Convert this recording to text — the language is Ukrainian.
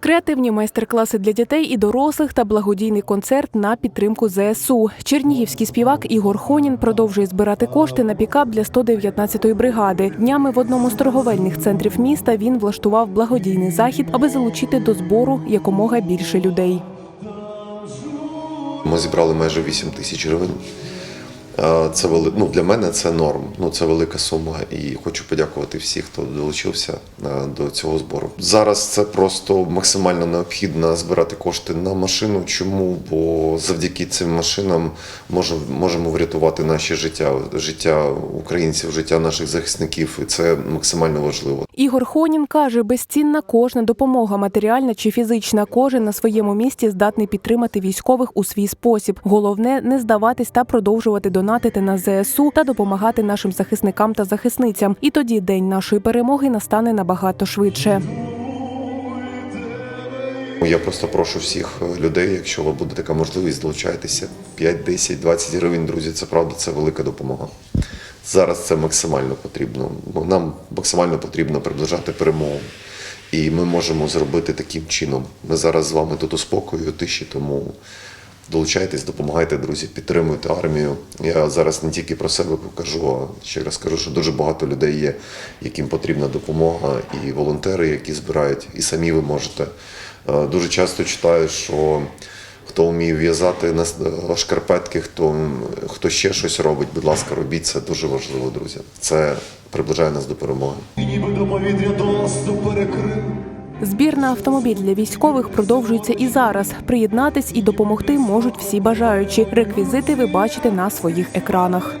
Креативні майстер-класи для дітей і дорослих та благодійний концерт на підтримку ЗСУ. Чернігівський співак Ігор Хонін продовжує збирати кошти на пікап для 119-ї бригади. Днями в одному з торговельних центрів міста він влаштував благодійний захід, аби залучити до збору якомога більше людей. Ми зібрали майже 8 тисяч гривень. Це вели... ну, для мене це норм. Ну це велика сума. І хочу подякувати всіх, хто долучився до цього збору. Зараз це просто максимально необхідно збирати кошти на машину. Чому? Бо завдяки цим машинам можемо врятувати наші життя, життя українців, життя наших захисників. І це максимально важливо. Ігор Хонін каже, безцінна кожна допомога, матеріальна чи фізична. Кожен на своєму місці здатний підтримати військових у свій спосіб. Головне не здаватись та продовжувати донатити на ЗСУ та допомагати нашим захисникам та захисницям. І тоді день нашої перемоги настане набагато швидше. Я просто прошу всіх е, людей, якщо вас буде така можливість, долучайтеся 5, 10, 20 гривень, друзі. Це правда, це велика допомога. Зараз це максимально потрібно. Нам максимально потрібно приближати перемогу. І ми можемо зробити таким чином. Ми зараз з вами тут у спокою, тиші, тому долучайтесь, допомагайте, друзі, підтримуйте армію. Я зараз не тільки про себе кажу, а ще раз кажу, що дуже багато людей є, яким потрібна допомога, і волонтери, які збирають, і самі ви можете. Е, Дуже часто читаю, що хто вміє в'язати на шкарпетки, хто, хто ще щось робить, будь ласка, робіть це дуже важливо, друзі. Це приближає нас до перемоги. Ніби до повітря доступ перекрив. Збір на автомобіль для військових продовжується і зараз. Приєднатись і допомогти можуть всі бажаючі. Реквізити ви бачите на своїх екранах.